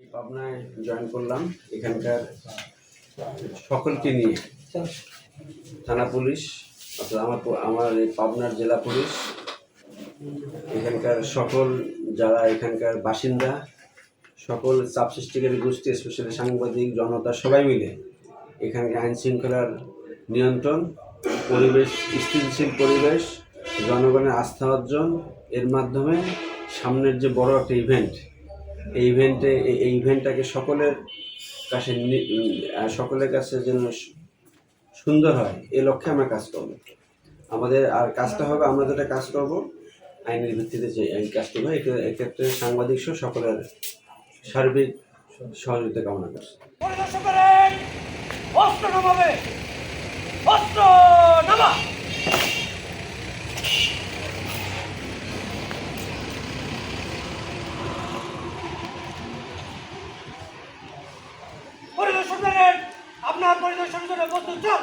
পাবনায় জয়েন করলাম। এখানকার সকলকে নিয়ে। থানা পুলিশ, অর্থাৎ আমার আমার এই পাবনার জেলা পুলিশ, এখানকার সকল যারা এখানকার বাসিন্দা, সকল সাব সৃষ্টিকারী গোষ্ঠী স্পেশালি সাংবাদিক, জনতা, সবাই মিলে এখানকার আইন শৃঙ্খলার নিয়ন্ত্রণ, পরিবেশ, স্থিতিশীল পরিবেশ, জনগণের আস্থা অর্জন, এর মাধ্যমে সামনের যে বড় একটা ইভেন্ট এই ইভেন্টে এই ইভেন্টটাকে সকলের কাছে সকলের কাছে যেন সুন্দর হয়, এ লক্ষ্যে আমরা কাজ করব। আমাদের আর কাজটা হবে, আমরা যেটা কাজ করব, আইনের ভিত্তিতে যে আইন কাজটা এক্ষে- এক্ষেত্রে সাংবাদিক সহ সকলের সার্বিক সহযোগিতা কামনা করছি। অস্ত্র নামাবে। অস্ত্র নামা। আপনার পরিদর্শনের জন্য প্রস্তুত চান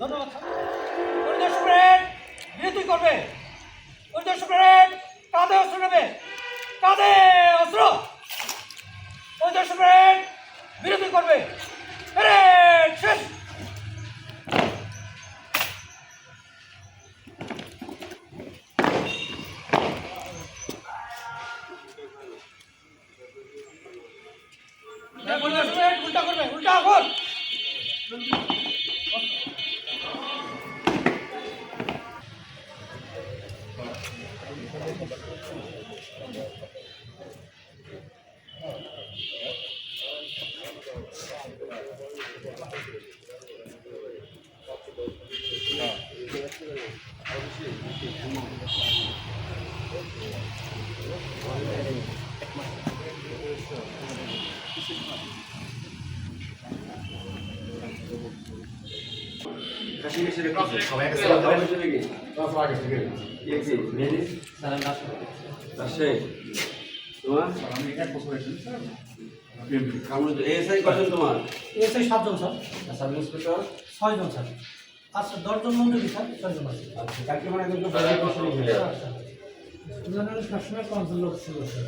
ধন্যবাদ। পরিদর্শন করেন বিরতি করবে। পরিদর্শন অস্ত্র পরিদর্শন করবে। উল্টা করবে উল্টা কর। তোমার এসআই কজন তোমার এসআই সাতজন স্যার সাব ইন্সপেক্টর ছয়জন স্যার আচ্ছা দশজন মন্দির স্যার ছয়জন আছে কালকে মানে কিন্তু বাইরে বসে নিয়ে সবসময় পাঁচজন লোক ছিল স্যার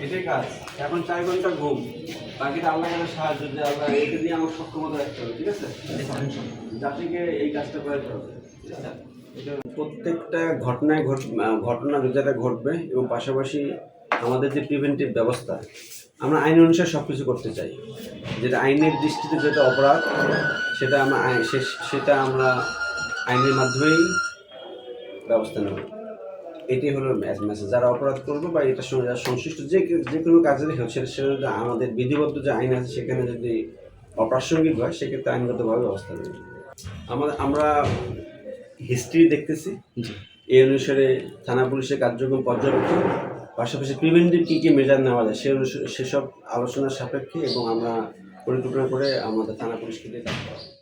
এটাই কাজ। এখন চার ঘণ্টা ঘুম। বাকিটা আল্লাহ সাহায্য যে আল্লাহ একে দিয়ে আমার সক্ষমতা রাখতে হবে ঠিক আছে? জাতিকে এই কাজটা করাতে হবে এটা প্রত্যেকটা ঘটনায় ঘটনা যেটা ঘটবে এবং পাশাপাশি আমাদের যে প্রিভেন্টিভ ব্যবস্থা আমরা আইন অনুসারে সব কিছু করতে চাই। যেটা আইনের দৃষ্টিতে যেটা অপরাধ সেটা আমরা আইন- সে- সেটা আমরা আইনের মাধ্যমেই ব্যবস্থা নেব। এটাই হলো মেসেজ যারা অপরাধ করবে বা এটার সঙ্গে যারা সংশ্লিষ্ট যে যে কোনো কাজের হোক সেটা সেটা আমাদের বিধিবদ্ধ যে আইন আছে সেখানে যদি অপ্রাসঙ্গিক হয় সেক্ষেত্রে আইনগতভাবে ব্যবস্থা নেব। আমাদের আমরা হিস্ট্রি দেখতেছি। এই অনুসারে থানা পুলিশের কার্যক্রম পর্যবেক্ষণ পাশাপাশি প্রিভেন্টিভ কী কী মেজার নেওয়া যায় সে অনুসারে সেসব আলোচনার সাপেক্ষে এবং আমরা পরিকল্পনা করে আমাদের থানা পুলিশকে দিয়ে কাজ করা হবে।